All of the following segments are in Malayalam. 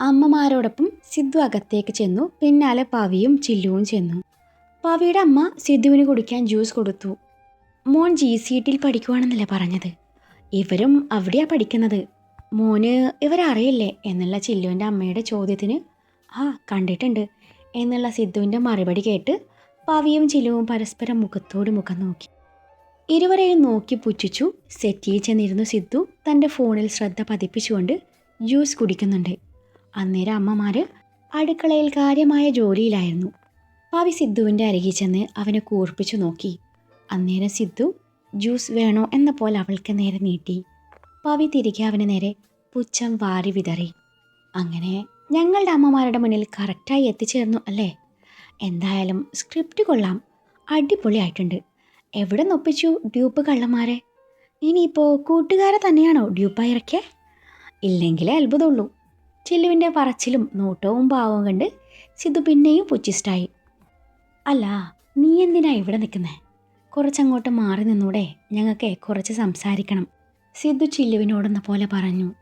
അമ്മമാരോടൊപ്പം സിദ്ധു അകത്തേക്ക് ചെന്നു. പിന്നാലെ പവിയും ചില്ലുവും ചെന്നു. പവിയുടെ അമ്മ സിദ്ധുവിന് കുടിക്കാൻ ജ്യൂസ് കൊടുത്തു. മോൻ ജി സി ടിയിൽ പഠിക്കുവാണെന്നല്ലേ പറഞ്ഞത്? ഇവരും അവിടെയാ പഠിക്കുന്നത്. മോന് ഇവരറിയില്ലേ എന്നുള്ള ചില്ലുവിന്റെ അമ്മയുടെ ചോദ്യത്തിന്? ആ കണ്ടിട്ടുണ്ട് എന്നുള്ള സിദ്ധുവിന്റെ മറുപടി കേട്ട് പവിയും ചില്ലുവും പരസ്പരം മുഖത്തോട് മുഖം നോക്കി. ഇരുവരെയും നോക്കി പുച്ഛിച്ചു. സെറ്റിയിൽ ചെന്നിരുന്നു സിദ്ധു. തന്റെ ഫോണിൽ ശ്രദ്ധ പതിപ്പിച്ചുകൊണ്ട് ജ്യൂസ് കുടിക്കുന്നുണ്ട്. അന്നേരം അമ്മമാർ അടുക്കളയിൽ കാര്യമായ ജോലിയിലായിരുന്നു. പവി സിദ്ധുവിന്റെ അരികിൽ ചെന്ന് അവനെ കൂർപ്പിച്ചു നോക്കി. അന്നേരം സിദ്ധു ജ്യൂസ് വേണോ? എന്ന പോലെ അവൾക്ക് നേരെ നീട്ടി. പവി തിരികെ അവന് നേരെ പുച്ഛം വാരി വിതറി. അങ്ങനെ ഞങ്ങളുടെ അമ്മമാരുടെ മുന്നിൽ കറക്റ്റായി എത്തിച്ചേർന്നു അല്ലേ? എന്തായാലും സ്ക്രിപ്റ്റ് കൊള്ളാം. അടിപൊളിയായിട്ടുണ്ട്. എവിടെ നൊപ്പിച്ചു ഡ്യൂപ്പ് കള്ളന്മാരെ? ഇനിയിപ്പോൾ കൂട്ടുകാരെ തന്നെയാണോ ഡ്യൂപ്പായി ഇറക്കിയേ? ഇല്ലെങ്കിലേ അത്ഭുതമുള്ളൂ. ചില്ലുവിന്റെ പറച്ചിലും നോട്ടവും ഭാവവും കണ്ട് സിദ്ധു പിന്നെയും പുച്ചിസ്റ്റായി അല്ല നീ എന്തിനാ ഇവിടെ നിൽക്കുന്നേ? കുറച്ചങ്ങോട്ട് മാറി നിന്നൂടെ ഞങ്ങൾക്ക് കുറച്ച് സംസാരിക്കണം സിദ്ധു ചില്ലുവിനോടെന്ന പോലെ പറഞ്ഞു.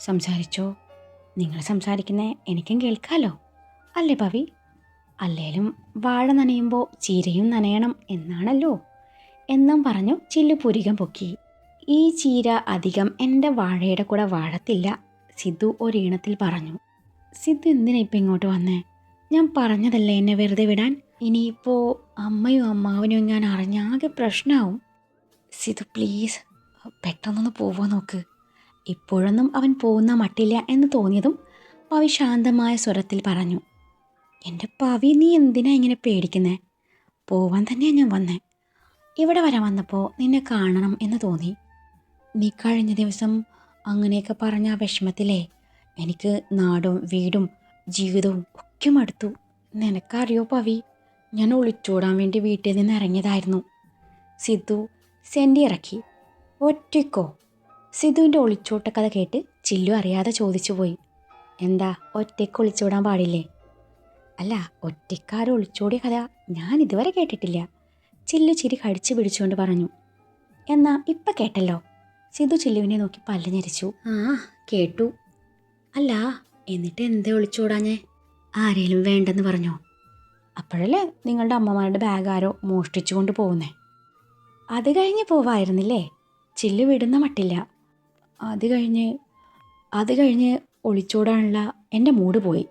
സംസാരിച്ചോ? നിങ്ങൾ സംസാരിക്കുന്നത് എനിക്കും കേൾക്കാലോ? അല്ലേ പവി? അല്ലേലും വാഴ നനയുമ്പോൾ ചീരയും നനയണം എന്നാണല്ലോ എന്നും പറഞ്ഞു ചില്ലു പുരികം പൊക്കി. ഈ ചീര അധികം എന്റെ വാഴയുടെ കൂടെ വാഴത്തില്ല. സിദ്ധു ഒരീണത്തിൽ പറഞ്ഞു. സിദ്ധു എന്തിനാ ഇപ്പം ഇങ്ങോട്ട് വന്നേ? ഞാൻ പറഞ്ഞതല്ലേ എന്നെ വെറുതെ വിടാൻ? ഇനിയിപ്പോൾ അമ്മയും അമ്മാവനും ഞാൻ അറിഞ്ഞാകെ പ്രശ്നമാവും സിദ്ധു പ്ലീസ് പെട്ടെന്നൊന്ന് പോവാൻ നോക്ക്. ഇപ്പോഴൊന്നും അവൻ പോകുന്ന മട്ടില്ല എന്ന് തോന്നിയതും പവി ശാന്തമായ സ്വരത്തിൽ പറഞ്ഞു. എന്റെ പവി നീ എന്തിനാ ഇങ്ങനെ പേടിക്കുന്നേ? പോവാൻ തന്നെയാണ് ഞാൻ വന്നേ. ഇവിടെ വരാൻ വന്നപ്പോൾ നിന്നെ കാണണം എന്ന് തോന്നി. നീ കഴിഞ്ഞ ദിവസം അങ്ങനെയൊക്കെ പറഞ്ഞ ആ വിഷമത്തിലേ എനിക്ക് നാടും വീടും ജീവിതവും ഒക്കെ മടുത്തു. നിനക്കറിയോ പവി? ഞാൻ ഒളിച്ചോടാൻ വേണ്ടി വീട്ടിൽ നിന്ന് ഇറങ്ങിയതായിരുന്നു. സിദ്ധു സെൻഡി ഇറക്കി. ഒറ്റയ്ക്കോ? സിദ്ധുവിന്റെ ഒളിച്ചോട്ട കഥ കേട്ട് ചില്ലു അറിയാതെ ചോദിച്ചു പോയി. എന്താ ഒറ്റയ്ക്ക് ഒളിച്ചോടാൻ പാടില്ലേ? അല്ല ഒറ്റക്കാർ ഒളിച്ചോടിയ കഥ ഞാൻ ഇതുവരെ കേട്ടിട്ടില്ല. ചില്ലു ചിരി കടിച്ചു പിടിച്ചുകൊണ്ട് പറഞ്ഞു. എന്നാ ഇപ്പം കേട്ടല്ലോ. സിധു ചില്ലുവിനെ നോക്കി പല്ല് ഞെരിച്ചു ആ കേട്ടു. അല്ല എന്നിട്ട് എന്തേ ഒളിച്ചോടാഞ്ഞേ ആരേലും വേണ്ടെന്ന് പറഞ്ഞോ? അപ്പോഴല്ലേ നിങ്ങളുടെ അമ്മമാരുടെ ബാഗ് ആരോ മോഷ്ടിച്ചു കൊണ്ട് പോകുന്നേ? അത് കഴിഞ്ഞ് പോവായിരുന്നില്ലേ? ചില്ല് വിടുന്ന മട്ടില്ല. അത് കഴിഞ്ഞ് അത് കഴിഞ്ഞ് ഒളിച്ചോടാനുള്ള എന്റെ മൂഡ് പോയി.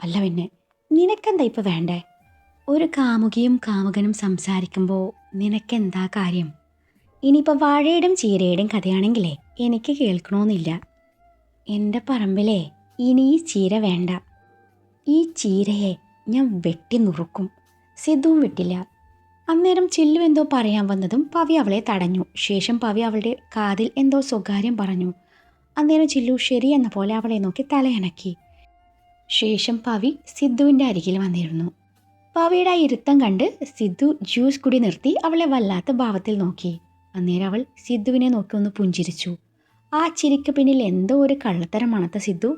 അല്ല പിന്നെ നിനക്കെന്താ ഇപ്പം വേണ്ടേ? ഒരു കാമുകിയും കാമുകനും സംസാരിക്കുമ്പോൾ നിനക്കെന്താ കാര്യം? ഇനിയിപ്പോൾ വാഴയുടെയും ചീരയുടെയും കഥയാണെങ്കിലേ എനിക്ക് കേൾക്കണമെന്നില്ല എന്റെ പറമ്പിലേ ഇനി ഈ ചീര വേണ്ട. ഈ ചീരയെ ഞാൻ വെട്ടി നുറുക്കും. സിദ്ധുവും വിട്ടില്ല. അന്നേരം ചില്ലു എന്തോ പറയാൻ വന്നതും പവി അവളെ തടഞ്ഞു. ശേഷം പവി അവളുടെ കാതിൽ എന്തോ സ്വകാര്യം പറഞ്ഞു. അന്നേരം ചില്ലു ശരി എന്ന പോലെ അവളെ നോക്കി തലയണക്കി. ശേഷം പവി സിദ്ധുവിന്റെ അരികിൽ വന്നിരുന്നു. പവിയുടെ ആ ഇരുത്തം കണ്ട് സിദ്ധു ജ്യൂസ് കുടി നിർത്തി അവളെ വല്ലാത്ത ഭാവത്തിൽ നോക്കി. അന്നേരം അവൾ സിദ്ധുവിനെ നോക്കി ഒന്ന് പുഞ്ചിരിച്ചു. ആ ചിരിക്ക് പിന്നിൽ എന്തോ ഒരു കള്ളത്തരം സിദ്ധു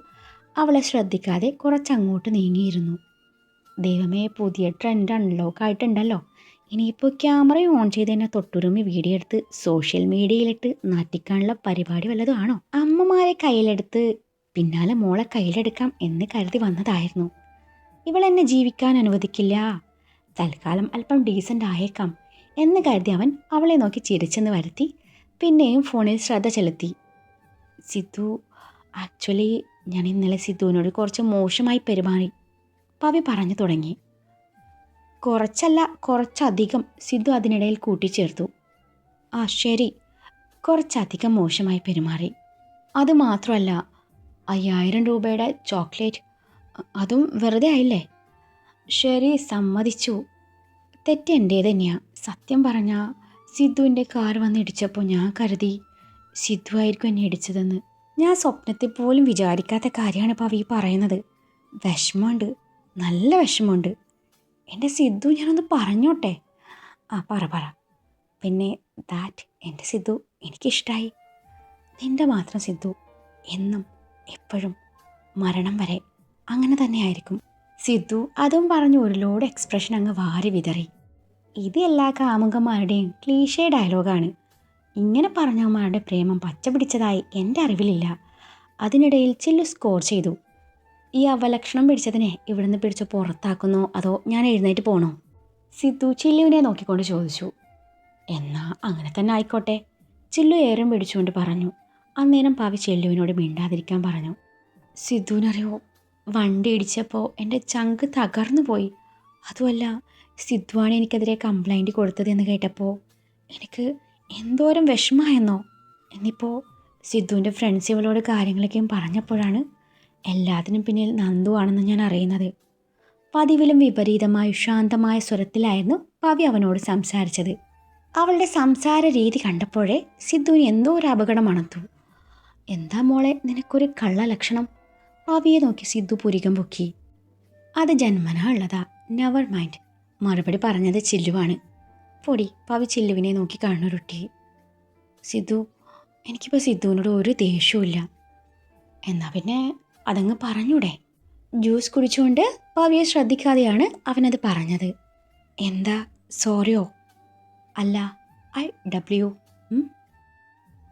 അവളെ ശ്രദ്ധിക്കാതെ കുറച്ചങ്ങോട്ട് നീങ്ങിയിരുന്നു. ദൈവമേ പുതിയ ട്രെൻഡ് അൺലോക്ക് ആയിട്ടുണ്ടല്ലോ. ഇനിയിപ്പോൾ ക്യാമറ ഓൺ ചെയ്ത് തന്നെ തൊട്ടുരുമി വീഡിയോ എടുത്ത് സോഷ്യൽ മീഡിയയിലിട്ട് നാറ്റിക്കാനുള്ള പരിപാടി വല്ലതും ആണോ? അമ്മമാരെ കയ്യിലെടുത്ത് പിന്നാലെ മോളെ കയ്യിലെടുക്കാം എന്ന് കരുതി വന്നതായിരുന്നു. ഇവൾ എന്നെ ജീവിക്കാൻ അനുവദിക്കില്ല. തൽക്കാലം അല്പം ഡീസന്റ് ആയേക്കാം. എന്ന് കരുതി അവൻ അവളെ നോക്കി ചിരിച്ചെന്ന് വരുത്തി. പിന്നെയും ഫോണിൽ ശ്രദ്ധ ചെലുത്തി. സിദ്ധു ആക്ച്വലി ഞാൻ ഇന്നലെ സിദ്ധുവിനോട് കുറച്ച് മോശമായി പെരുമാറി പവി പറഞ്ഞു തുടങ്ങി. കുറച്ചല്ല കുറച്ചധികം സിദ്ധു അതിനിടയിൽ കൂട്ടിച്ചേർത്തു. ആ ശരി. കുറച്ചധികം മോശമായി പെരുമാറി. അത് മാത്രമല്ല അയ്യായിരം രൂപയുടെ ചോക്ലേറ്റ് അതും വെറുതെ ആയില്ലേ? ശരി സമ്മതിച്ചു. തെറ്റ് എന്റെ തന്നെയാണ് സത്യം പറഞ്ഞ സിദ്ധുവിന്റെ കാർ വന്ന് ഇടിച്ചപ്പോൾ ഞാൻ കരുതി സിദ്ധു ആയിരിക്കും എന്നെ ഇടിച്ചതെന്ന്. ഞാൻ സ്വപ്നത്തിൽ പോലും വിചാരിക്കാത്ത കാര്യമാണ് ഈ പറയുന്നത്. വിഷമമുണ്ട് നല്ല വിഷമമുണ്ട്. എന്റെ സിദ്ധു ഞാനൊന്ന് പറഞ്ഞോട്ടെ? ആ പറ പറ. പിന്നെ ദാറ്റ് എന്റെ സിദ്ധു എനിക്കിഷ്ടമായി നിന്റെ മാത്രം സിദ്ധു എന്നും എപ്പോഴും മരണം വരെ അങ്ങനെ തന്നെ ആയിരിക്കും. സിദ്ധു അതും പറഞ്ഞ് ഒരു ലോഡ് എക്സ്പ്രഷൻ അങ്ങ് വാരി വിതറി. ഇത് എല്ലാ കാമുകന്മാരുടെയും ക്ലീഷേ ഡയലോഗാണ്. ഇങ്ങനെ പറഞ്ഞവന്മാരുടെ പ്രേമം പച്ച പിടിച്ചതായി എന്റെ അറിവിലില്ല. അതിനിടയിൽ ചില്ലു സ്കോർ ചെയ്തു. ഈ അവലക്ഷണം പിടിച്ചതിനെ ഇവിടുന്ന് പിടിച്ച് പുറത്താക്കുന്നോ അതോ ഞാൻ എഴുന്നേറ്റ് പോണോ? സിദ്ധു ചില്ലുവിനെ നോക്കിക്കൊണ്ട് ചോദിച്ചു. എന്നാ അങ്ങനെ തന്നെ ആയിക്കോട്ടെ. ചില്ലു ഏറും പിടിച്ചുകൊണ്ട് പറഞ്ഞു. അന്നേരം പാവി ചെല്ലുവിനോട് മിണ്ടാതിരിക്കാൻ പറഞ്ഞു. സിദ്ധുവിനറിയോ വണ്ടി ഇടിച്ചപ്പോൾ എന്റെ ചങ്ക് തകർന്നു പോയി അതുമല്ല സിദ്ധുവാണ് എനിക്കെതിരെ കംപ്ലൈന്റ് കൊടുത്തതെന്ന് കേട്ടപ്പോൾ എനിക്ക് എന്തോരം വിഷമമായെന്നോ എന്നിപ്പോൾ സിദ്ധുവിന്റെ ഫ്രണ്ട്സ് ഇവളോട് കാര്യങ്ങളൊക്കെയും പറഞ്ഞപ്പോഴാണ് എല്ലാത്തിനും പിന്നിൽ നന്ദു ആണെന്ന് ഞാൻ അറിയുന്നത്. പതിവിലും വിപരീതമായ ശാന്തമായ സ്വരത്തിലായിരുന്നു പവി അവനോട് സംസാരിച്ചത്. അവളുടെ സംസാര രീതി കണ്ടപ്പോഴേ സിദ്ധുവിന് എന്തോ ഒരു അപകടം അണത്തു. എന്താ മോളെ നിനക്കൊരു കള്ള ലക്ഷണം? പവിയെ നോക്കി സിദ്ധു പുരികം പൊക്കി. അത് ജന്മനാ ഉള്ളതാ. നെവർ മൈൻഡ് മറുപടി പറഞ്ഞത് ചില്ലുവാണ്. പൊടി പവി ചില്ലുവിനെ നോക്കി കണ്ണുരുട്ടി സിദ്ധു എനിക്കിപ്പോൾ സിദ്ധുവിനോട് ഒരു ദേഷ്യവുമില്ല. എന്നാൽ പിന്നെ അതങ്ങ് പറഞ്ഞൂടെ. ജ്യൂസ് കുടിച്ചുകൊണ്ട് പവിയെ ശ്രദ്ധിക്കാതെയാണ് അവനത് പറഞ്ഞത്. എന്താ? സോറിയോ? അല്ല ഐ ഡബ്ല്യു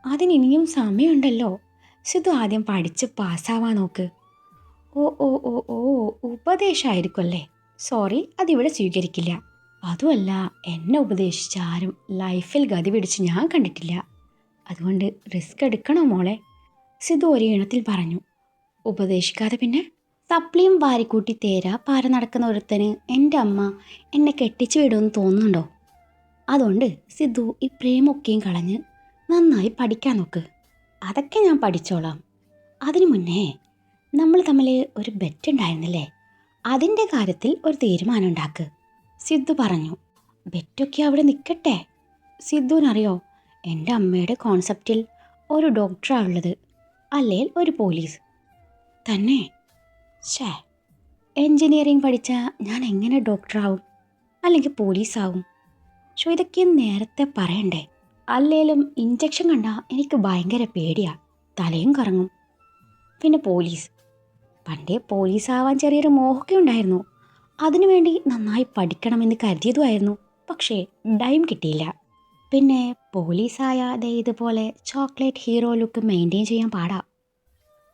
അതിനിനിയും സമയമുണ്ടല്ലോ. സിദ്ധു ആദ്യം പഠിച്ച് പാസ്സാവാൻ നോക്ക്. ഓ ഓ ഓ ഓ ഉപദേശമായിരിക്കും അല്ലേ സോറി അതിവിടെ സ്വീകരിക്കില്ല. അതുമല്ല എന്നെ ഉപദേശിച്ച ആരും ലൈഫിൽ ഗതി പിടിച്ച് ഞാൻ കണ്ടിട്ടില്ല. അതുകൊണ്ട് റിസ്ക് എടുക്കണോ മോളെ? സിധു ഒരു ഈണത്തിൽ പറഞ്ഞു. ഉപദേശിക്കാതെ പിന്നെ? സപ്ലിയും വാരിക്കൂട്ടി തേരാ പാര നടക്കുന്ന ഒരുത്തന് എന്റെ അമ്മ എന്നെ കെട്ടിച്ചു വിടുമെന്ന് തോന്നുന്നുണ്ടോ? അതുകൊണ്ട് സിദ്ധു ഈ പ്രേമൊക്കെയും കളഞ്ഞ് നന്നായി പഠിക്കാൻ നോക്ക്. അതൊക്കെ ഞാൻ പഠിച്ചോളാം. അതിനു മുന്നേ നമ്മൾ തമ്മിൽ ഒരു ബെറ്റ് ഉണ്ടായിരുന്നില്ലേ അതിന്റെ കാര്യത്തിൽ ഒരു തീരുമാനം ഉണ്ടാക്ക് സിദ്ധു പറഞ്ഞു ബെറ്റൊക്കെ അവിടെ നിൽക്കട്ടെ സിദ്ധുവിനറിയോ എന്റെ അമ്മയുടെ കോൺസെപ്റ്റിൽ ഒരു ഡോക്ടറാണ് ഉള്ളത് അല്ലെങ്കിൽ ഒരു പോലീസ്. തന്നെ? ഷേ എൻജിനീയറിംഗ് പഠിച്ച ഞാൻ എങ്ങനെ ഡോക്ടറാവും? അല്ലെങ്കിൽ പോലീസാവും? ഷോ ഇതൊക്കെ നേരത്തെ പറയണ്ടേ. അല്ലേലും ഇഞ്ചക്ഷൻ കണ്ടാൽ എനിക്ക് ഭയങ്കര പേടിയാണ് തലയും കറങ്ങും. പിന്നെ പോലീസ് പണ്ടേ പോലീസാവാൻ ചെറിയൊരു മോഹമൊക്കെ ഉണ്ടായിരുന്നു. അതിനുവേണ്ടി നന്നായി പഠിക്കണമെന്ന് കരുതിയതുമായിരുന്നു. പക്ഷേ ടൈം കിട്ടിയില്ല. പിന്നെ പോലീസായാതെ ഇതുപോലെ ചോക്ലേറ്റ് ഹീറോ ലുക്ക് മെയിന്റെയിൻ ചെയ്യാൻ പാടാ.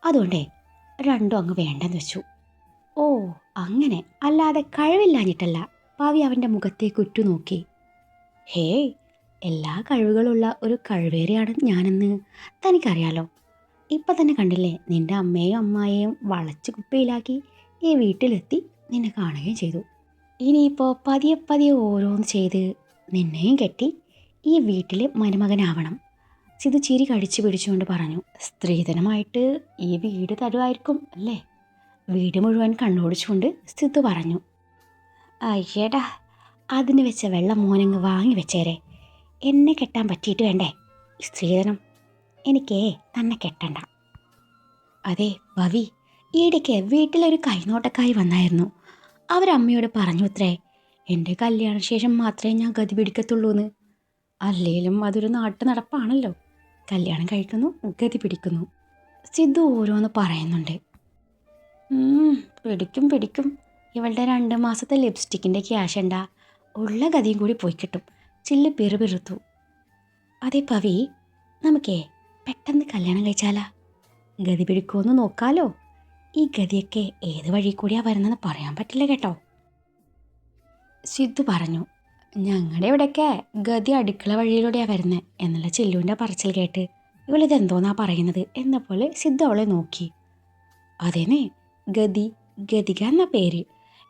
അതുകൊണ്ടേ രണ്ടും അങ്ങ് വേണ്ടെന്ന് വെച്ചു. ഓ അങ്ങനെ. അല്ലാതെ കഴിവില്ലാഞ്ഞിട്ടല്ല. പാവി അവന്റെ മുഖത്തേക്ക് ഉറ്റുനോക്കി. ഹേയ് എല്ലാ കഴിവുകളുള്ള ഒരു കഴിവേറിയാണ് ഞാനെന്ന് തനിക്കറിയാലോ. ഇപ്പം തന്നെ കണ്ടില്ലേ? നിന്റെ അമ്മയും അമ്മായെയും വളച്ച് കുപ്പയിലാക്കി ഈ വീട്ടിലെത്തി നിന്നെ കാണുകയും ചെയ്തു. ഇനിയിപ്പോൾ പതിയെ പതിയെ ഓരോന്ന് ചെയ്ത് നിന്നെയും കെട്ടി ഈ വീട്ടിൽ മരുമകനാവണം. സിതു ചിരി കടിച്ചു പിടിച്ചുകൊണ്ട് പറഞ്ഞു സ്ത്രീധനമായിട്ട് ഈ വീട് തരുമായിരിക്കും അല്ലേ? വീട് മുഴുവൻ കണ്ണോടിച്ചുകൊണ്ട് സിദ്ധു പറഞ്ഞു അയ്യടാ അതിന് വെച്ച വെള്ളം മോനങ്ങ് വാങ്ങി വെച്ചേരെ. എന്നെ കെട്ടാൻ പറ്റിയിട്ട് വേണ്ടേ? സ്ത്രീധനം എനിക്കേ തന്നെ കെട്ടണ്ട. അതെ ഭവി ഈയിടയ്ക്ക് വീട്ടിലൊരു കൈനോട്ടക്കായി വന്നായിരുന്നു. അവരമ്മയോട് പറഞ്ഞു അത്രേ എന്റെ കല്യാണശേഷം മാത്രമേ ഞാൻ ഗതി പിടിക്കത്തുള്ളൂ എന്ന് അല്ലേലും അതൊരു നാട്ടു നടപ്പാണല്ലോ കല്യാണം കഴിക്കുന്നു ഗതി പിടിക്കുന്നു. സിദ്ധു ഓരോന്ന് പറയുന്നുണ്ട്. പിടിക്കും പിടിക്കും. ഇവളുടെ രണ്ട് മാസത്തെ ലിപ്സ്റ്റിക്കിന്റെ ക്യാഷ് ഉണ്ടാ ഉള്ള ഗതിയും കൂടി പോയി കിട്ടും. ചില്ല് പിറുപിറുത്തു. അതെ പവി നമുക്കേ പെട്ടെന്ന് കല്യാണം കഴിച്ചാലാ? ഗതി പിടിക്കുമെന്ന് നോക്കാലോ. ഈ ഗതിയൊക്കെ ഏത് വഴി കൂടിയാ വരുന്നതെന്ന് പറയാൻ പറ്റില്ല കേട്ടോ. സിദ്ധു പറഞ്ഞു ഞങ്ങളുടെ ഇവിടെയൊക്കെ ഗതി അടുക്കള വഴിയിലൂടെയാണ് വരുന്നത് എന്നുള്ള ചില്ലുവിന്റെ പറച്ചിൽ കേട്ട് ഇവളിതെന്തോന്നാ പറയുന്നത് എന്ന പോലെ സിദ്ധു അവളെ നോക്കി. അതേനെ ഗതി ഗതിക എന്ന പേര്.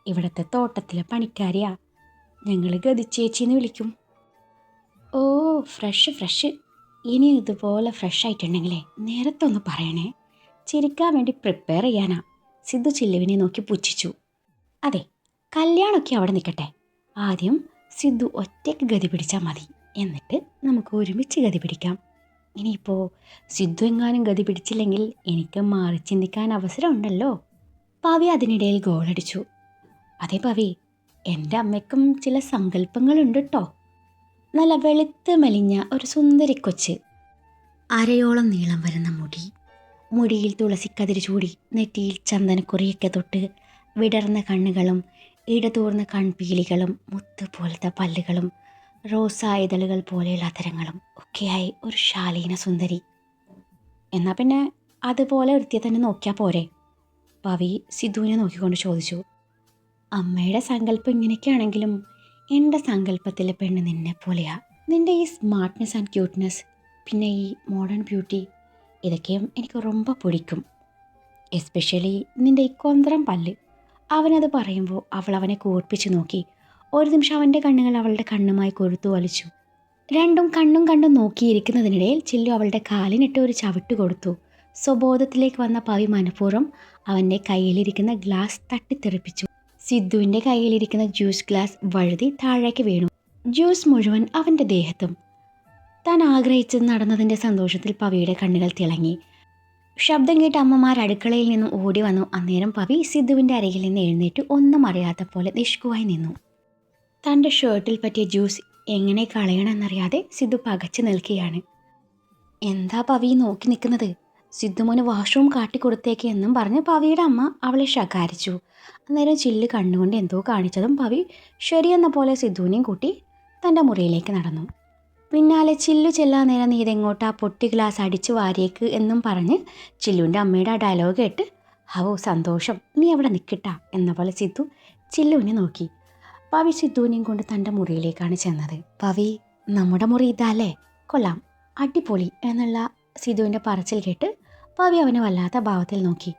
ഇവിടുത്തെ തോട്ടത്തിലെ പണിക്കാരിയാ. ഞങ്ങൾ ഗതിച്ചേച്ചിന്ന് വിളിക്കും. ഓ ഫ്രഷ് ഫ്രഷ്. ഇനി ഇതുപോലെ ഫ്രഷ് ആയിട്ടുണ്ടെങ്കിലേ നേരത്തെ ഒന്ന് പറയണേ. ചിരിക്കാൻ വേണ്ടി പ്രിപ്പയർ ചെയ്യാനാ. സിദ്ധു ചില്ലുവിനെ നോക്കി പുച്ഛിച്ചു. അതെ കല്യാണമൊക്കെ അവിടെ നിൽക്കട്ടെ. ആദ്യം സിദ്ധു ഒറ്റയ്ക്ക് ഗതി പിടിച്ചാൽ മതി. എന്നിട്ട് നമുക്ക് ഒരുമിച്ച് ഗതി പിടിക്കാം. ഇനിയിപ്പോൾ സിദ്ധു എങ്ങാനും ഗതി പിടിച്ചില്ലെങ്കിൽ എനിക്ക് മാറി ചിന്തിക്കാൻ അവസരമുണ്ടല്ലോ പവി അതിനിടയിൽ ഗോളടിച്ചു. അതെ പവി എന്റെ അമ്മയ്ക്കും ചില സങ്കല്പങ്ങളുണ്ട് കേട്ടോ നല്ല വെളുത്ത് മെലിഞ്ഞ ഒരു സുന്ദരി കൊച്ച്. അരയോളം നീളം വരുന്ന മുടി. മുടിയിൽ തുളസിക്കതിര് ചൂടി നെറ്റിയിൽ ചന്ദനക്കുറിയൊക്കെ തൊട്ട് വിടർന്ന കണ്ണുകളും ഇടതൂർന്ന കൺപീലികളും മുത്ത് പോലത്തെ പല്ലുകളും റോസാ ഇതളുകൾ പോലെയുള്ള അതരങ്ങളും ഒക്കെയായി ഒരു ശാലീന സുന്ദരി. എന്നാൽ പിന്നെ അതുപോലെ ഒരുത്തിയെ തന്നെ നോക്കിയാൽ പോരെ? പവി സിദ്ധുവിനെ നോക്കിക്കൊണ്ട് ചോദിച്ചു. അമ്മയുടെ സങ്കല്പം ഇങ്ങനെയൊക്കെയാണെങ്കിലും എൻ്റെ സങ്കല്പത്തിലെ പെണ്ണ് നിന്നെ പോലെയാ നിൻ്റെ ഈ സ്മാർട്ട്നെസ് ആൻഡ് ക്യൂട്ട്നെസ് പിന്നെ ഈ മോഡേൺ ബ്യൂട്ടി ഇതൊക്കെയും എനിക്ക് ரொம்ப പിടിക്കും എസ്പെഷ്യലി നിൻ്റെ ഈ കൊന്തറം പല്ല് അവനത് പറയുമ്പോൾ അവൾ അവനെ കൂർപ്പിച്ച് നോക്കി ഒരു നിമിഷം അവൻ്റെ കണ്ണുകൾ അവളുടെ കണ്ണുമായി കൊഴുത്തു വലിച്ചു രണ്ടും കണ്ണും കണ്ടും നോക്കിയിരിക്കുന്നതിനിടയിൽ ചില്ലു അവളുടെ കാലിനിട്ട് ഒരു ചവിട്ട് കൊടുത്തു സ്വബോധത്തിലേക്ക് വന്ന പവി മനഃപൂർവ്വം അവൻ്റെ കയ്യിലിരിക്കുന്ന ഗ്ലാസ് തട്ടിത്തെറിപ്പിച്ചു സിദ്ധുവിന്റെ കയ്യിലിരിക്കുന്ന ജ്യൂസ് ഗ്ലാസ് വഴുതി താഴേക്ക് വീണു. ജ്യൂസ് മുഴുവൻ അവന്റെ ദേഹത്തും. താൻ ആഗ്രഹിച്ചത് നടന്നതിന്റെ സന്തോഷത്തിൽ പവിയുടെ കണ്ണുകൾ തിളങ്ങി. ശബ്ദം കേട്ട് അമ്മമാർ അടുക്കളയിൽ നിന്നും ഓടി വന്നു. അന്നേരം പവി സിദ്ധുവിന്റെ അരയിൽ നിന്ന് എഴുന്നേറ്റ് ഒന്നും അറിയാത്ത പോലെ നിഷ്കുവായി നിന്നു. തന്റെ ഷർട്ടിൽ പറ്റിയ ജ്യൂസ് എങ്ങനെ കളയണമെന്നറിയാതെ സിദ്ധു പകച്ചു നിൽക്കുകയാണ്. എന്താ പവി നോക്കി നിൽക്കുന്നത്? സിദ്ധുമോന് വാഷ്റൂം കാട്ടിക്കൊടുത്തേക്ക് എന്നും പറഞ്ഞ് പവിയുടെ അമ്മ അവളെ ശകാരിച്ചു. അന്നേരം ചില്ല് കണ്ണുകൊണ്ട് എന്തോ കാണിച്ചതും പവി ശരിയെന്ന പോലെ സിദ്ധുവിനെയും കൂട്ടി തന്റെ മുറിയിലേക്ക് നടന്നു. പിന്നാലെ ചില്ലു ചെല്ലാൻ നേരം നീ ഇതെങ്ങോട്ടാ പൊട്ടി ഗ്ലാസ് അടിച്ചു വാരിയേക്ക് എന്നും പറഞ്ഞ് ചില്ലുവിന്റെ അമ്മയുടെ ആ ഡയലോഗ് കേട്ട് ഹവോ സന്തോഷം. നീ അവിടെ നിൽക്കട്ടാ എന്ന പോലെ സിദ്ധു ചില്ലുവിനെ നോക്കി. പവി സിദ്ധുവിനെയും കൊണ്ട് തന്റെ മുറിയിലേക്കാണ് ചെന്നത്. പവി നമ്മുടെ മുറി ഇതല്ലേ കൊള്ളാം. അടിപൊളി എന്നുള്ള സിദ്ധുവിന്റെ പറച്ചിൽ കേട്ട് പവി അവനെ വല്ലാത്ത ഭാവത്തിൽ നോക്കി.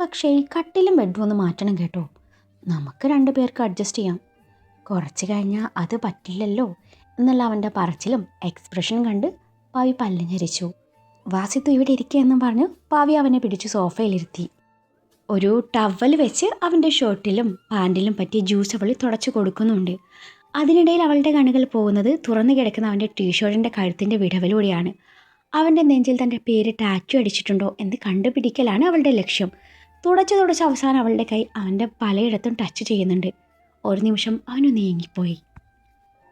പക്ഷേ കട്ടിലും ബെഡും ഒന്ന് മാറ്റണം കേട്ടോ. നമുക്ക് രണ്ടു പേർക്ക് അഡ്ജസ്റ്റ് ചെയ്യാം. കുറച്ച് കഴിഞ്ഞാൽ അത് പറ്റില്ലല്ലോ എന്നുള്ള അവന്റെ പറച്ചിലും എക്സ്പ്രഷൻ കണ്ട് പാവി പല്ലുഞ്ഞരിച്ചു. വാസിത്തു ഇവിടെ ഇരിക്കുക എന്നും പറഞ്ഞു പാവി അവനെ പിടിച്ച് സോഫയിലിരുത്തി. ഒരു ടവൽ വെച്ച് അവന്റെ ഷർട്ടിലും പാന്റിലും പറ്റിയ ജ്യൂസ് അവൾ തുടച്ചു കൊടുക്കുന്നുണ്ട്. അതിനിടയിൽ അവളുടെ കണ്ണുകൾ പോകുന്നത് തുറന്നു കിടക്കുന്ന അവന്റെ ടീഷർട്ടിന്റെ കഴുത്തിന്റെ വിടവിലൂടെയാണ്. അവന്റെ നെഞ്ചിൽ തന്റെ പേര് ടാറ്റു അടിച്ചിട്ടുണ്ടോ എന്ന് കണ്ടുപിടിക്കലാണ് അവളുടെ ലക്ഷ്യം. തുടച്ച് തുടച്ച് അവസാനം അവളുടെ കൈ അവന്റെ പലയിടത്തും ടച്ച് ചെയ്യുന്നുണ്ട്. ഒരു നിമിഷം അവനു നീങ്ങിപ്പോയി.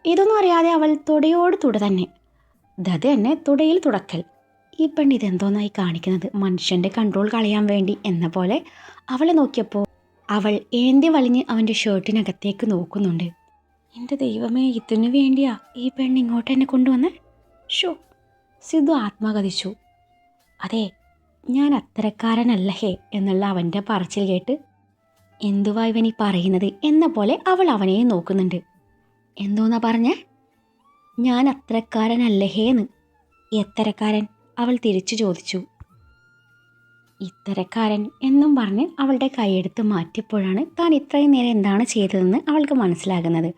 ഇതൊന്നും അറിയാതെ അവൾ തുടയോട് തുട തന്നെ. ദത് തന്നെ തുടയിൽ തുടക്കൽ. ഈ പെണ്ണ് ഇതെന്തോന്നായി കാണിക്കുന്നത്? മനുഷ്യന്റെ കൺട്രോൾ കളയാൻ വേണ്ടി എന്ന പോലെ അവളെ നോക്കിയപ്പോൾ അവൾ ഏന്തി വലിഞ്ഞ് അവന്റെ ഷർട്ടിനകത്തേക്ക് നോക്കുന്നുണ്ട്. എന്റെ ദൈവമേ ഇതിനു വേണ്ടിയാ ഈ പെണ്ണ് ഇങ്ങോട്ട് എന്നെ കൊണ്ടുവന്ന്? ഷോ സിദ്ധു ആത്മകഥിച്ചു. അതെ ഞാൻ അത്തരക്കാരനല്ല ഹേ എന്നുള്ള അവന്റെ പറച്ചിൽ കേട്ട് എന്തുവാ ഇവനീ പറയുന്നത്? എന്ന പോലെ അവൾ അവനെ നോക്കുന്നുണ്ട്. എന്തോന്നാ പറഞ്ഞേ? ഞാൻ അത്രക്കാരനല്ല ഹേന്ന് എത്തരക്കാരൻ? അവൾ തിരിച്ചു ചോദിച്ചു. ഇത്തരക്കാരൻ എന്നും പറഞ്ഞ് അവളുടെ കൈയെടുത്ത് മാറ്റിയപ്പോഴാണ് താൻ ഇത്രയും നേരം എന്താണ് ചെയ്തതെന്ന് അവൾക്ക് മനസ്സിലാകുന്നത്.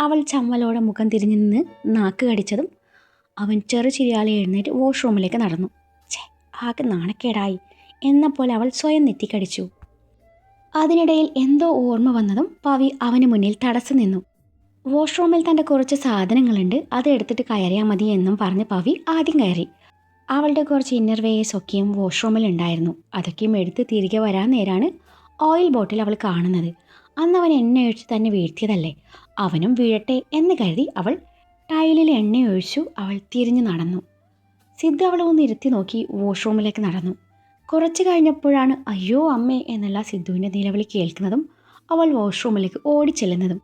അവൾ ചമ്മലോടെ മുഖം തിരിഞ്ഞു നിന്ന് നാക്ക് കടിച്ചതും അവൻ ചെറു ചിരിയാളെ എഴുന്നേറ്റ് വാഷ്റൂമിലേക്ക് നടന്നു. ഛേ ആകെ നാണക്കേടായി. എന്ന പോലെ അവൾ സ്വയം നെറ്റിക്കടിച്ചു. അതിനിടയിൽ എന്തോ ഓർമ്മ വന്നതും പവി അവന് മുന്നിൽ തടസ്സം നിന്നു. വാഷ്റൂമിൽ തന്റെ കുറച്ച് സാധനങ്ങളുണ്ട് അത് എടുത്തിട്ട് കയറിയാൽ മതി എന്നും പറഞ്ഞ് പവി ആദ്യം കയറി. അവളുടെ കുറച്ച് ഇന്നർ വെയേഴ്സ് ഒക്കെയും വാഷ്റൂമിൽ ഉണ്ടായിരുന്നു. അതൊക്കെയും എടുത്ത് തിരികെ വരാൻ നേരാണ് ഓയിൽ ബോട്ടിൽ അവൾ കാണുന്നത്. അന്ന് അവൻ എണ്ണ ഒഴിച്ച് തന്നെ വീഴ്ത്തിയതല്ലേ? അവനും വീഴട്ടെ എന്ന് കരുതി അവൾ ടൈലിൽ എണ്ണ ഒഴിച്ചു അവൾ തിരിഞ്ഞു നടന്നു. സിദ്ധ അവളെ ഒന്ന് ഇരുത്തി നോക്കി വാഷ്റൂമിലേക്ക് നടന്നു. കുറച്ച് കഴിഞ്ഞപ്പോഴാണ് അയ്യോ അമ്മേ എന്നുള്ള സിദ്ധുവിന്റെ നിലവിളി കേൾക്കുന്നതും അവൾ വാഷ്റൂമിലേക്ക് ഓടിച്ചെല്ലുന്നതും.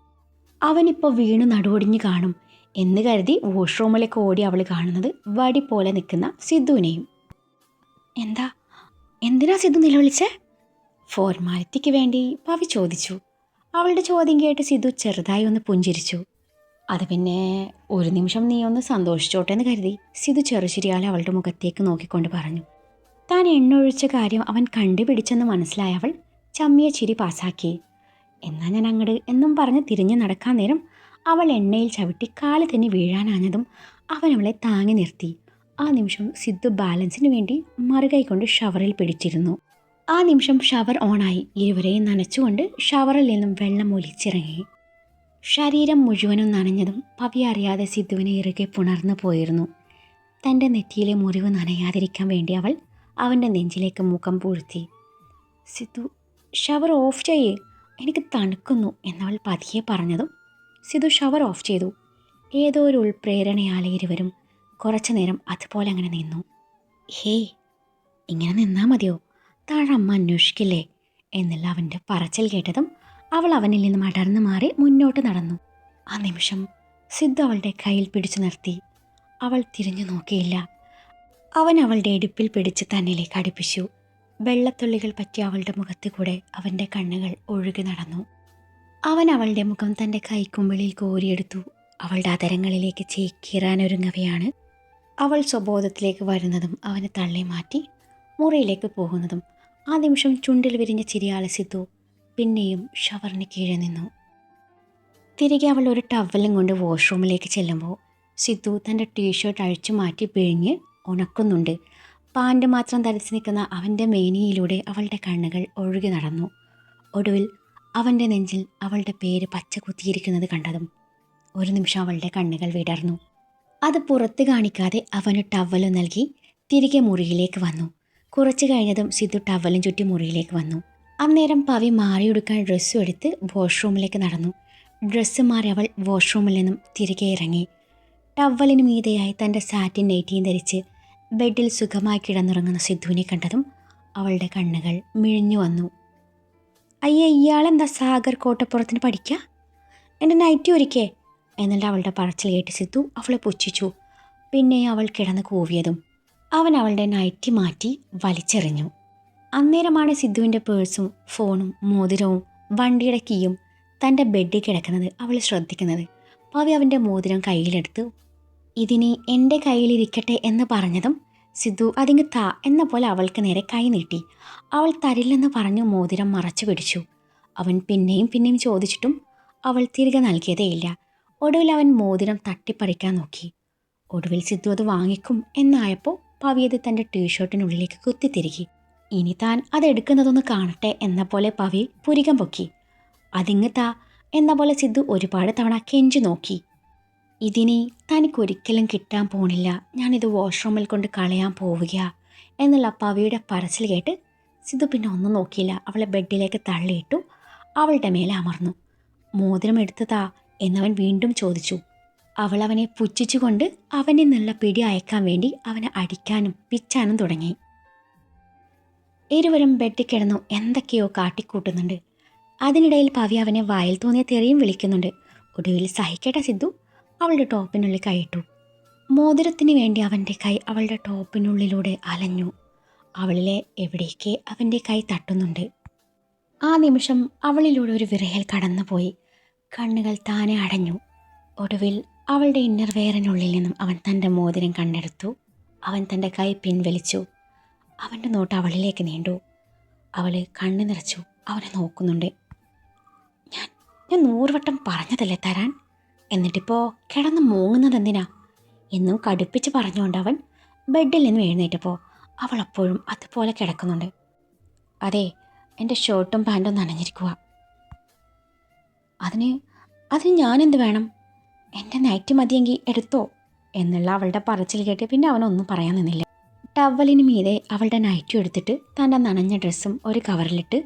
അവനിപ്പോൾ വീണു നടുവൊടിഞ്ഞ് കാണും എന്ന് കരുതി വാഷ്റൂമിലേക്ക് ഓടി അവൾ കാണുന്നത് വടി പോലെ നിൽക്കുന്ന സിദ്ധുവിനെയും. എന്താ? എന്തിനാ സിദ്ധു നിലവിളിച്ചേ? ഫോർമാലിറ്റിക്ക് വേണ്ടി പവി ചോദിച്ചു. അവളുടെ ചോദ്യം കേട്ട് സിദ്ധു ചെറുതായി ഒന്ന് പുഞ്ചിരിച്ചു. അത് പിന്നെ ഒരു നിമിഷം നീ ഒന്ന് സന്തോഷിച്ചോട്ടെ എന്ന് കരുതി സിധു ചെറുചിരിയാലെ അവളുടെ മുഖത്തേക്ക് നോക്കിക്കൊണ്ട് പറഞ്ഞു. താൻ എണ്ണൊഴിച്ച കാര്യം അവൻ കണ്ടുപിടിച്ചെന്ന് മനസ്സിലായ അവൾ ചമ്മിയ ചിരി പാസാക്കി. എന്നാ ഞാൻ അങ്ങട് എന്നും പറഞ്ഞ് തിരിഞ്ഞു നടക്കാൻ നേരം അവൾ എണ്ണയിൽ ചവിട്ടി കാൽ തന്നെ വീഴാനാഞ്ഞതും അവൻ അവളെ താങ്ങി നിർത്തി. ആ നിമിഷം സിദ്ധു ബാലൻസിന് വേണ്ടി മറുകൈ കൊണ്ട് ഷവറിൽ പിടിച്ചിരുന്നു. ആ നിമിഷം ഷവർ ഓണായി. ഇരുവരെയും നനച്ചുകൊണ്ട് ഷവറിൽ നിന്നും വെള്ളം ഒലിച്ചിറങ്ങി. ശരീരം മുഴുവനും നനഞ്ഞതും പവി അറിയാതെ സിദ്ധുവിനെ ഇറുകെ പുണർന്നു പോയിരുന്നു. തന്റെ നെറ്റിയിലെ മുറിവ് നനയാതിരിക്കാൻ വേണ്ടി അവൾ അവന്റെ നെഞ്ചിലേക്ക് മുഖം പൂഴ്ത്തി. സിദ്ധു ഷവർ ഓഫ് ചെയ്യേ. എനിക്ക് തണുക്കുന്നു എന്നവൾ പതിയെ പറഞ്ഞതും സിധു ഷവർ ഓഫ് ചെയ്തു. ഏതോ ഒരു ഉൾപ്രേരണയാലെ ഇരുവരും കുറച്ചു നേരം അതുപോലെ അങ്ങനെ നിന്നു. ഹേയ് ഇങ്ങനെ നിന്നാൽ മതിയോ? താഴെ അന്വേഷിക്കില്ലേ? എന്നുള്ള അവന്റെ പറച്ചിൽ കേട്ടതും അവൾ അവനിൽ നിന്നും അടർന്നു മാറി മുന്നോട്ട് നടന്നു. ആ നിമിഷം സിദ്ധു അവളുടെ കയ്യിൽ പിടിച്ചു നിർത്തി. അവൾ തിരിഞ്ഞു നോക്കിയില്ല. അവൻ അവളുടെ ഇടുപ്പിൽ പിടിച്ച് തന്നിലേക്ക് അടുപ്പിച്ചു. വെള്ളത്തുള്ളികൾ പറ്റി അവളുടെ മുഖത്ത് കൂടെ അവന്റെ കണ്ണുകൾ ഒഴുകി നടന്നു. അവൻ അവളുടെ മുഖം തന്റെ കൈക്കുമ്പിളിൽ കോരിയെടുത്തു. അവളുടെ അതരങ്ങളിലേക്ക് ചേക്കീറാനൊരുങ്ങവെയാണ് അവൾ സ്വബോധത്തിലേക്ക് വരുന്നതും അവനെ തള്ളി മാറ്റി മുറിയിലേക്ക് പോകുന്നതും ആ നിമിഷം ചുണ്ടിൽ വിരിഞ്ഞ ചിരിയാളെ സിദ്ധു പിന്നെയും ഷവറിന് കീഴെ നിന്നു. തിരികെ അവൾ ഒരു ടവലും കൊണ്ട് വാഷ്റൂമിലേക്ക് ചെല്ലുമ്പോൾ സിദ്ധു തന്റെ ടീഷർട്ട് അഴിച്ചു മാറ്റി പിഴിഞ്ഞ് ഉണക്കുന്നുണ്ട്. പാന്റ് മാത്രം ധരിച്ചു നിൽക്കുന്ന അവന്റെ മേനിയിലൂടെ അവളുടെ കണ്ണുകൾ ഒഴുകി നടന്നു. ഒടുവിൽ അവന്റെ നെഞ്ചിൽ അവളുടെ പേര് പച്ച കുത്തിയിരിക്കുന്നത് കണ്ടതും ഒരു നിമിഷം അവളുടെ കണ്ണുകൾ വിടർന്നു. അത് പുറത്ത് കാണിക്കാതെ അവന് ടവലും നൽകി തിരികെ മുറിയിലേക്ക് വന്നു. കുറച്ച് കഴിഞ്ഞതും സിദ്ധു ടവലും ചുറ്റി മുറിയിലേക്ക് വന്നു. അന്നേരം പവി മാറിയെടുക്കാൻ ഡ്രസ്സും എടുത്ത് വാഷ്റൂമിലേക്ക് നടന്നു. ഡ്രസ്സ് മാറി അവൾ വാഷ്റൂമിൽ നിന്നും തിരികെ ഇറങ്ങി. ടവലിന് മീതയായി തന്റെ സാറ്റിൻ നൈറ്റിയും ധരിച്ച് ബെഡിൽ സുഖമായി കിടന്നുറങ്ങുന്ന സിദ്ധുവിനെ കണ്ടതും അവളുടെ കണ്ണുകൾ മിഴിഞ്ഞു വന്നു. അയ്യേ ഇയാളെന്താ സാഗർ കോട്ടപ്പുറത്തിന് പഠിക്കുക എന്റെ നൈറ്റി ഒരുക്കേ എന്നിട്ട് അവളുടെ പറച്ചിൽ കേട്ട് സിദ്ധു അവളെ പുച്ഛിച്ചു. പിന്നെ അവൾ കിടന്ന് കൂവിയതും അവൻ അവളുടെ നൈറ്റി മാറ്റി വലിച്ചെറിഞ്ഞു. അന്നേരമാണ് സിദ്ധുവിന്റെ പേഴ്സും ഫോണും മോതിരവും വണ്ടിയുടെ കീയും തന്റെ ബെഡിൽ കിടക്കുന്നത് അവൾ ശ്രദ്ധിക്കുന്നത്. പവി അവന്റെ മോതിരം കയ്യിലെടുത്തു. ഇതിനി എന്റെ കയ്യിലിരിക്കട്ടെ എന്ന് പറഞ്ഞതും സിദ്ധു അതിങ്ങ് താ എന്ന പോലെ അവൾക്ക് നേരെ കൈ നീട്ടി. അവൾ തരില്ലെന്ന് പറഞ്ഞു മോതിരം മറച്ചു പിടിച്ചു. അവൻ പിന്നെയും പിന്നെയും ചോദിച്ചിട്ടും അവൾ തിരികെ നൽകിയതേയില്ല. ഒടുവിൽ അവൻ മോതിരം തട്ടിപ്പറിക്കാൻ നോക്കി. ഒടുവിൽ സിദ്ധു അത് വാങ്ങിക്കും എന്നായപ്പോൾ പവിയത് തന്റെ ടീഷർട്ടിനുള്ളിലേക്ക് കുത്തിത്തിരുകി. ഇനി താൻ അതെടുക്കുന്നതൊന്ന് കാണട്ടെ എന്ന പോലെ പവി പുരികം പൊക്കി. അതിങ്ങ് താ എന്ന പോലെ സിദ്ധു ഒരുപാട് തവണ കെഞ്ചി നോക്കി. ഇതിനി തനിക്കൊരിക്കലും കിട്ടാൻ പോണില്ല. ഞാനിത് വാഷ്റൂമിൽ കൊണ്ട് കളയാൻ പോവുക എന്നുള്ള പവിയുടെ പറച്ചിൽ കേട്ട് സിദ്ധു പിന്നെ ഒന്നും നോക്കിയില്ല. അവളെ ബെഡിലേക്ക് തള്ളിയിട്ടു അവളുടെ മേലെ അമർന്നു. മോതിരം എടുത്തതാ എന്നവൻ വീണ്ടും ചോദിച്ചു. അവൾ അവനെ പുച്ഛിച്ചുകൊണ്ട് അവനിൽ നിന്നുള്ള പിടി അയക്കാൻ വേണ്ടി അവനെ അടിക്കാനും പിച്ചാനും തുടങ്ങി. ഇരുവരും ബെഡിൽ കിടന്നു എന്തൊക്കെയോ കാട്ടിക്കൂട്ടുന്നുണ്ട്. അതിനിടയിൽ പവി അവനെ വായിൽ തോന്നിയ തെറിയും വിളിക്കുന്നുണ്ട്. ഒടുവിൽ സഹിക്കട്ടെ സിദ്ധു. അവളുടെ ടോപ്പിനുള്ളിൽ കൈയിട്ടു മോതിരത്തിന് വേണ്ടി അവന്റെ കൈ അവളുടെ ടോപ്പിനുള്ളിലൂടെ അലഞ്ഞു. അവളിലെ എവിടേക്ക് അവന്റെ കൈ തട്ടുന്നുണ്ട്. ആ നിമിഷം അവളിലൂടെ ഒരു വിറയൽ കടന്നുപോയി. കണ്ണുകൾ താനെ അടഞ്ഞു. ഒടുവിൽ അവളുടെ ഇന്നർവെയറിനുള്ളിൽ നിന്നും അവൻ തന്റെ മോതിരം കണ്ണെടുത്തു. അവൻ തന്റെ കൈ പിൻവലിച്ചു. അവന്റെ നോട്ട് അവളിലേക്ക് നീണ്ടു. അവൾ കണ്ണു നിറച്ചു. അവനെ നോക്കുന്നുണ്ട്. ഞാൻ ഞാൻ നൂറുവട്ടം പറഞ്ഞതല്ലേ തരാൻ? എന്നിട്ടിപ്പോൾ കിടന്ന് മൂങ്ങുന്നത് എന്തിനാ? എന്നും കടുപ്പിച്ച് പറഞ്ഞുകൊണ്ട് അവൻ ബെഡിൽ നിന്നും എഴുന്നേറ്റപ്പോൾ അവൾ അപ്പോഴും അതുപോലെ കിടക്കുന്നുണ്ട്. അതെ എന്റെ ഷർട്ടും പാന്റും നനഞ്ഞിരിക്കുക അതിന് അതിന് ഞാനെന്ത് വേണം? എന്റെ നൈറ്റ് മതിയെങ്കിൽ എടുത്തോ? എന്നുള്ള അവളുടെ പറച്ചിൽ കേട്ട് പിന്നെ അവനൊന്നും പറയാൻ നിന്നില്ല. ടവലിന് മീതെ അവളുടെ നൈറ്റും എടുത്തിട്ട് തന്റെ നനഞ്ഞ ഡ്രസ്സും ഒരു കവറിലിട്ട്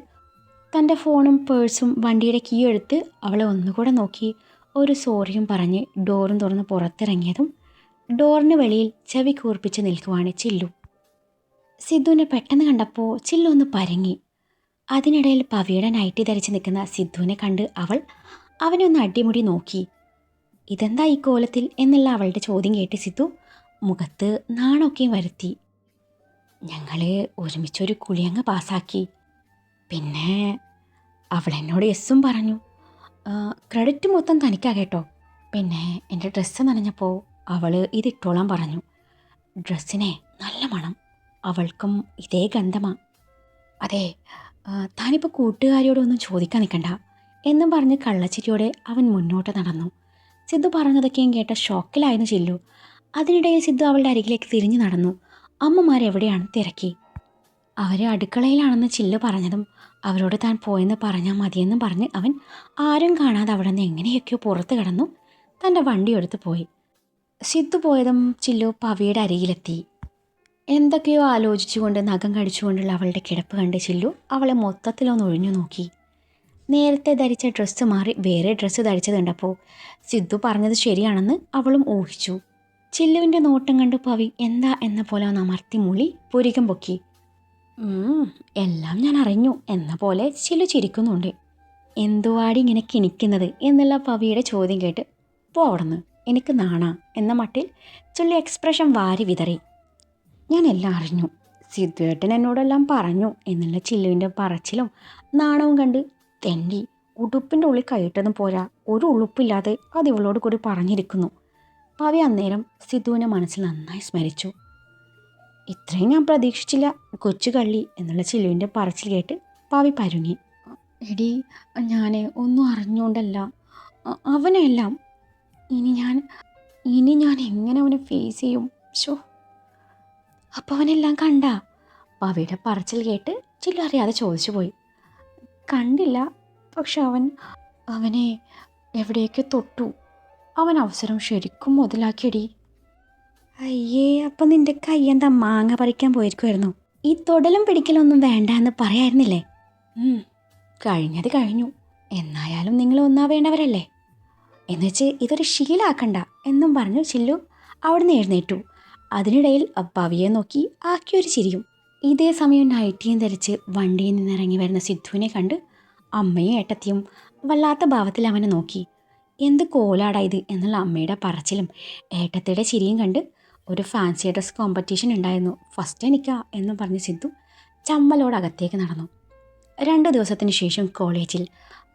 തന്റെ ഫോണും പേഴ്സും വണ്ടിയുടെ കീ എടുത്ത് അവളെ ഒന്നുകൂടെ നോക്കി. ഒരു സോറിയും പറഞ്ഞ് ഡോറും തുറന്ന് പുറത്തിറങ്ങിയതും ഡോറിന് വെളിയിൽ ചെവി കൂർപ്പിച്ച് നിൽക്കുവാണ് ചില്ലു. സിദ്ധുവിനെ പെട്ടെന്ന് കണ്ടപ്പോൾ ചില്ലു ഒന്ന് പരങ്ങി. അതിനിടയിൽ പവിയുടെ നൈറ്റി ധരിച്ച് നിൽക്കുന്ന സിദ്ധുവിനെ കണ്ട് അവൾ അവനെ ഒന്ന് അടിമുടി നോക്കി. ഇതെന്താ ഈ കോലത്തിൽ? എന്നുള്ള അവളുടെ ചോദ്യം കേട്ട് സിദ്ധു മുഖത്ത് നാണൊക്കെയും വരുത്തി. ഞങ്ങൾ ഒരുമിച്ചൊരു കുളിയങ്ങ് പാസ്സാക്കി. പിന്നെ അവൾ എന്നോട് എസ്സും പറഞ്ഞു ക്രെഡിറ്റ് മൊത്തം തനിക്കാ കേട്ടോ പിന്നെ എന്റെ ഡ്രസ്സ് നനഞ്ഞപ്പോൾ അവൾ ഇതിട്ടോളാൻ പറഞ്ഞു ഡ്രസ്സിനെ നല്ല മണം അവൾക്കും ഇതേ ഗന്ധമാ. അതെ താനിപ്പോൾ കൂട്ടുകാരിയോടൊന്നും ചോദിക്കാൻ നിൽക്കണ്ട എന്നും പറഞ്ഞ് കള്ളച്ചിരിയോടെ അവൻ മുന്നോട്ട് നടന്നു. സിദ്ധു പറഞ്ഞതൊക്കെയും കേട്ട ഷോക്കിലായിരുന്നു ചില്ലു. അതിനിടയിൽ സിദ്ധു അവളുടെ അരികിലേക്ക് തിരിഞ്ഞു നടന്നു. അമ്മമാരെവിടെയാണ് തിരക്കി? അവർ അടുക്കളയിലാണെന്ന് ചില്ല് പറഞ്ഞതും അവരോട് താൻ പോയെന്ന് പറഞ്ഞാൽ മതിയെന്നും പറഞ്ഞ് അവൻ ആരും കാണാതെ അവിടെ നിന്ന് എങ്ങനെയൊക്കെയോ പുറത്ത് കടന്നു. തന്റെ വണ്ടി എടുത്ത് പോയി. സിദ്ധു പോയതും ചില്ലു പവിയുടെ അരികിലെത്തി. എന്തൊക്കെയോ ആലോചിച്ചുകൊണ്ട് നഖം കടിച്ചുകൊണ്ടുള്ള അവളുടെ കിടപ്പ് കണ്ട് ചില്ലു അവളെ മൊത്തത്തിലൊന്ന് ഒഴിഞ്ഞു നോക്കി. നേരത്തെ ധരിച്ച ഡ്രസ്സ് മാറി വേറെ ഡ്രസ്സ് ധരിച്ചത് കണ്ടപ്പോൾ സിദ്ധു പറഞ്ഞത് ശരിയാണെന്ന് അവളും ഊഹിച്ചു. ചില്ലുവിന്റെ നോട്ടം കണ്ട് പവി എന്താ എന്ന പോലെ ഒന്ന് അമർത്തി മൂളി പുരികം പൊക്കി. "ഉം, എല്ലാം ഞാൻ അറിഞ്ഞു എന്ന പോലെ ചില്ലു ചിരിക്കുന്നുണ്ട്. എന്തുവാടി ഇങ്ങനെ കിണിക്കുന്നത് എന്നുള്ള പവിയുടെ ചോദ്യം കേട്ട് പോ അവിടുന്ന് എനിക്ക് നാണ എന്ന മട്ടിൽ ചുള്ളി എക്സ്പ്രഷൻ വാരി വിതറി. ഞാൻ എല്ലാം അറിഞ്ഞു. സിദ്ധുവേട്ടൻ എന്നോടെല്ലാം പറഞ്ഞു എന്നുള്ള ചില്ലുവിന്റെ പറച്ചിലും നാണവും കണ്ട് തെണ്ടി ഉടുപ്പിന്റെ ഉള്ളിൽ കൈയിട്ടതും പോരാ. ഒരു ഉളുപ്പില്ലാതെ അത് ഇവളോട് കൂടി പറഞ്ഞിരിക്കുന്നു. പവി അന്നേരം സിദ്ധുവിനെ മനസ്സിൽ നന്നായി സ്മരിച്ചു. ഇത്രയും ഞാൻ പ്രതീക്ഷിച്ചില്ല കൊച്ചു കള്ളി എന്നുള്ള ചില്ലുവിന്റെ പറച്ചിൽ കേട്ട് ഭാവി പരുങ്ങി. എടി ഞാൻ ഒന്നും അറിഞ്ഞുകൊണ്ടല്ല അവനെല്ലാം. ഇനി ഞാൻ ഇനി ഞാൻ എങ്ങനെ അവനെ ഫേസ് ചെയ്യും? ഷോ അപ്പോൾ അവനെല്ലാം കണ്ട? ഭാവിയുടെ പറച്ചിൽ കേട്ട് ചില്ലു അറിയാതെ ചോദിച്ചു പോയി. കണ്ടില്ല പക്ഷെ അവൻ അവനെ എവിടെയൊക്കെ തൊട്ടു. അവൻ അവസരം ശരിക്കും മുതലാക്കിയടി. അയ്യേ അപ്പം നിന്റെ കൈ എന്താ മാങ്ങ പറിക്കാൻ പോയിരിക്കുമായിരുന്നു ഈ തൊടലും പിടിക്കലൊന്നും വേണ്ട എന്ന് പറയായിരുന്നില്ലേ കഴിഞ്ഞത് കഴിഞ്ഞു. എന്നായാലും നിങ്ങൾ ഒന്നാവേണ്ടവരല്ലേ എന്നുവെച്ച് ഇതൊരു ശീലാക്കണ്ട എന്നും പറഞ്ഞു ചില്ലു അവിടുന്ന് എഴുന്നേറ്റു. അതിനിടയിൽ അപ്പാവിയെ നോക്കി ആക്കിയൊരു ചിരിയും. ഇതേ സമയം നൈറ്റിയും ധരിച്ച് വണ്ടിയിൽ നിന്നിറങ്ങി വരുന്ന സിദ്ധുവിനെ കണ്ട് അമ്മയും ഏട്ടത്തിയും വല്ലാത്ത ഭാവത്തിൽ അവനെ നോക്കി. എന്ത് കോലാടാ ഇത് എന്നുള്ള അമ്മയുടെ പറച്ചിലും. ഏട്ടത്തിയുടെ ചിരിയും കണ്ട് ഒരു ഫാൻസി ഡ്രസ് കോമ്പറ്റീഷൻ ഉണ്ടായിരുന്നു. ഫസ്റ്റ് എനിക്ക എന്ന് പറഞ്ഞ് സിദ്ധു ചമ്മലോട് അകത്തേക്ക് നടന്നു. രണ്ട് ദിവസത്തിന് ശേഷം കോളേജിൽ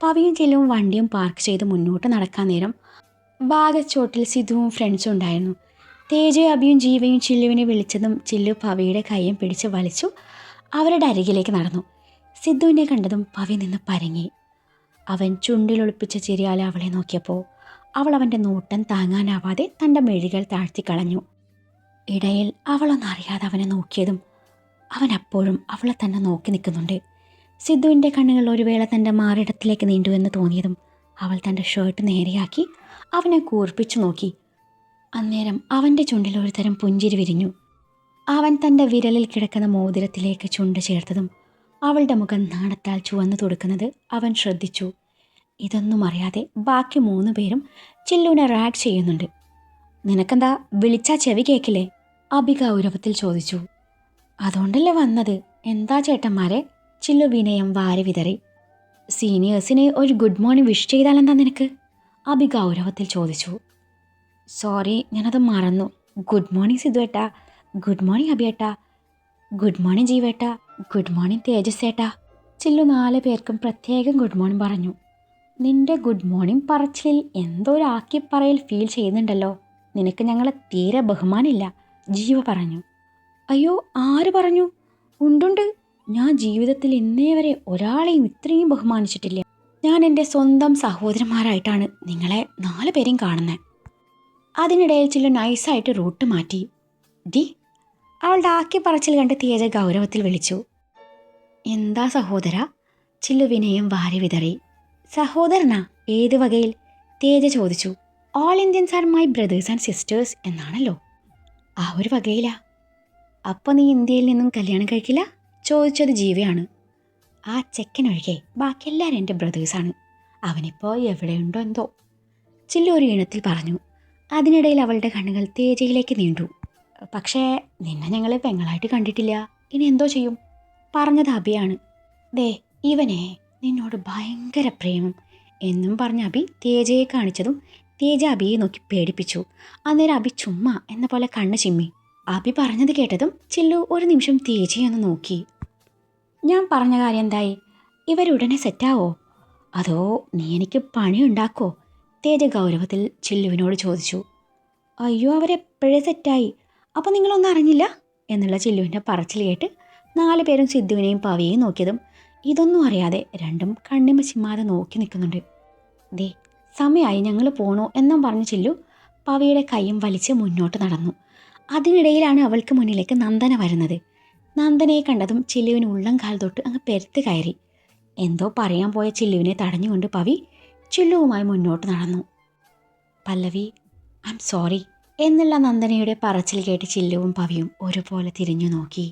പവിയും ചെല്ലും വണ്ടിയും പാർക്ക് ചെയ്ത് മുന്നോട്ട് നടക്കാൻ നേരം ഭാഗച്ചോട്ടിൽ സിദ്ധുവും ഫ്രണ്ട്സും ഉണ്ടായിരുന്നു. തേജയും അബിയും ജീവയും ചില്ലുവിനെ വിളിച്ചതും ചില്ലു പവിയുടെ കൈയും പിടിച്ച് വലിച്ചു അവരുടെ അരികിലേക്ക് നടന്നു. സിദ്ധുവിനെ കണ്ടതും പവി നിന്ന് പരങ്ങി. അവൻ ചുണ്ടിലൊളിപ്പിച്ച ചിരിയാലെ അവളെ നോക്കിയപ്പോൾ അവൾ അവന്റെ നോട്ടം താങ്ങാനാവാതെ തന്റെ മെഴികൾ താഴ്ത്തിക്കളഞ്ഞു ഇടയിൽ അവളൊന്നറിയാതെ അവനെ നോക്കിയതും അവൻ അപ്പോഴും അവളെ തന്നെ നോക്കി നിൽക്കുന്നുണ്ട്. സിദ്ധുവിന്റെ കണ്ണുകൾ ഒരു വേള തന്റെ മാറിടത്തിലേക്ക് നീണ്ടുവെന്ന് തോന്നിയതും അവൾ തന്റെ ഷർട്ട് നേരെയാക്കി അവനെ കൂർപ്പിച്ചു നോക്കി. അന്നേരം അവന്റെ ചുണ്ടിൽ ഒരുതരം പുഞ്ചിരി വിരിഞ്ഞു. അവൻ തന്റെ വിരലിൽ കിടക്കുന്ന മോതിരത്തിലേക്ക് ചുണ്ട് ചേർത്തതും അവളുടെ മുഖം നാണത്താൽ ചുവന്നു തുടുക്കുന്നത് അവൻ ശ്രദ്ധിച്ചു. ഇതൊന്നും അറിയാതെ ബാക്കി മൂന്ന് പേരും ചില്ലുവിനെ റാഗ് ചെയ്യുന്നുണ്ട്. നിനക്കെന്താ വിളിച്ചാ ചെവി കേക്കില്ലേ? അബി ഗൗരവത്തിൽ ചോദിച്ചു. അതുകൊണ്ടല്ലേ വന്നത്? എന്താ ചേട്ടന്മാരെ? ചില്ലു വിനയം വാരി വിതറി. സീനിയേഴ്സിന് ഒരു ഗുഡ് മോർണിംഗ് വിഷ് ചെയ്താലെന്താ നിനക്ക്? അബി ഗൗരവത്തിൽ ചോദിച്ചു. സോറി ഞാനത് മറന്നു. ഗുഡ് മോർണിംഗ് സിദ്ധുവേട്ട. ഗുഡ് മോർണിംഗ് അബിയേട്ട. ഗുഡ് മോർണിംഗ് ജീവേട്ട. ഗുഡ് മോർണിംഗ് തേജസ് ഏട്ടാ ചില്ലു നാല് പേർക്കും പ്രത്യേകം ഗുഡ് മോർണിംഗ് പറഞ്ഞു. നിന്റെ ഗുഡ് മോർണിംഗ് പറച്ചിലിൽ എന്തോ ഒരു ആക്കി പറയൽ ഫീൽ ചെയ്യുന്നുണ്ടല്ലോ. നിനക്ക് ഞങ്ങളെ തീരെ ബഹുമാനില്ല ജീവ പറഞ്ഞു. അയ്യോ ആര് പറഞ്ഞു? ഉണ്ടുണ്ട്. ഞാൻ ജീവിതത്തിൽ ഇന്നേ വരെ ഒരാളെയും ഇത്രയും ബഹുമാനിച്ചിട്ടില്ല. ഞാൻ എന്റെ സ്വന്തം സഹോദരന്മാരായിട്ടാണ് നിങ്ങളെ നാല് പേരെയും കാണുന്നത് അതിനിടയിൽ ചില നൈസായിട്ട് റൂട്ട് മാറ്റി. ഡി അവളുടെ ആക്കി പറച്ചിൽ കണ്ട് തേജ ഗൗരവത്തിൽ വിളിച്ചു. എന്താ സഹോദര? ചില്ലു വിനയം വാരി വിതറി. സഹോദരനാ? ഏത് വകയിൽ? തേജ ചോദിച്ചു. All Indians are my brothers and sisters എന്നാണല്ലോ. ആ ഒരു വകയിലാ? അപ്പോൾ നീ ഇന്ത്യയിൽ നിന്നും കല്യാണം കഴിക്കില്ല? ചോദിച്ചത് ജീവയാണ്. ആ ചെക്കനൊഴികെ ബാക്കി എല്ലാവരും എന്റെ ബ്രദേഴ്സാണ് അവനിപ്പോൾ എവിടെയുണ്ടോ എന്തോ? ചില്ലു ഒരു ഇണത്തിൽ പറഞ്ഞു. അതിനിടയിൽ അവളുടെ കണ്ണുകൾ തേജയിലേക്ക് നീണ്ടു. പക്ഷേ നിന്നെ ഞങ്ങളെ പെങ്ങളായിട്ട് കണ്ടിട്ടില്ല. ഇനി എന്തോ ചെയ്യും? പറഞ്ഞത് അബിയാണ്. ദേ ഇവനെ നിന്നോട് ഭയങ്കര പ്രേമം. എന്നും പറഞ്ഞ അബി തേജയെ കാണിച്ചതും തേജ അബിയെ നോക്കി പേടിപ്പിച്ചു. അന്നേരം അബി ചുമ്മ എന്ന പോലെ കണ്ണ് ചിമ്മി. അബി പറഞ്ഞത് കേട്ടതും ചില്ലു ഒരു നിമിഷം തേജയൊന്ന് നോക്കി. ഞാൻ പറഞ്ഞ കാര്യം എന്തായി? ഇവരുടനെ സെറ്റാവോ? അതോ നീ എനിക്ക് പണിയുണ്ടാക്കോ തേജ ഗൗരവത്തിൽ ചില്ലുവിനോട് ചോദിച്ചു. അയ്യോ അവരെപ്പോഴേ സെറ്റായി? അപ്പോൾ നിങ്ങളൊന്നും അറിഞ്ഞില്ല? എന്നുള്ള ചില്ലുവിന്റെ പറച്ചിൽ കേട്ട് നാല് പേരും സിദ്ധുവിനെയും പവിയെയും നോക്കിയതും ഇതൊന്നും അറിയാതെ രണ്ടും കണ്ണിമ ചിമ്മാതെ നോക്കി നിൽക്കുന്നുണ്ട്. ദേ സമയമായി ഞങ്ങൾ പോണോ എന്നും പറഞ്ഞ് ചില്ലു പവിയുടെ കൈയും വലിച്ച് മുന്നോട്ട് നടന്നു. അതിനിടയിലാണ് അവൾക്ക് മുന്നിലേക്ക് നന്ദന വരുന്നത്. നന്ദനയെ കണ്ടതും ചില്ലുവിന് ഉള്ളം കാൽ തൊട്ട് അങ്ങ് പെരുത്ത് കയറി. എന്തോ പറയാൻ പോയ ചില്ലുവിനെ തടഞ്ഞുകൊണ്ട് പവി ചില്ലുവുമായി മുന്നോട്ട് നടന്നു. പല്ലവി ഐ എം സോറി എന്നുള്ള നന്ദനയുടെ പറച്ചിൽ കേട്ട് ചില്ലുവും പവിയും ഒരുപോലെ തിരിഞ്ഞു നോക്കി.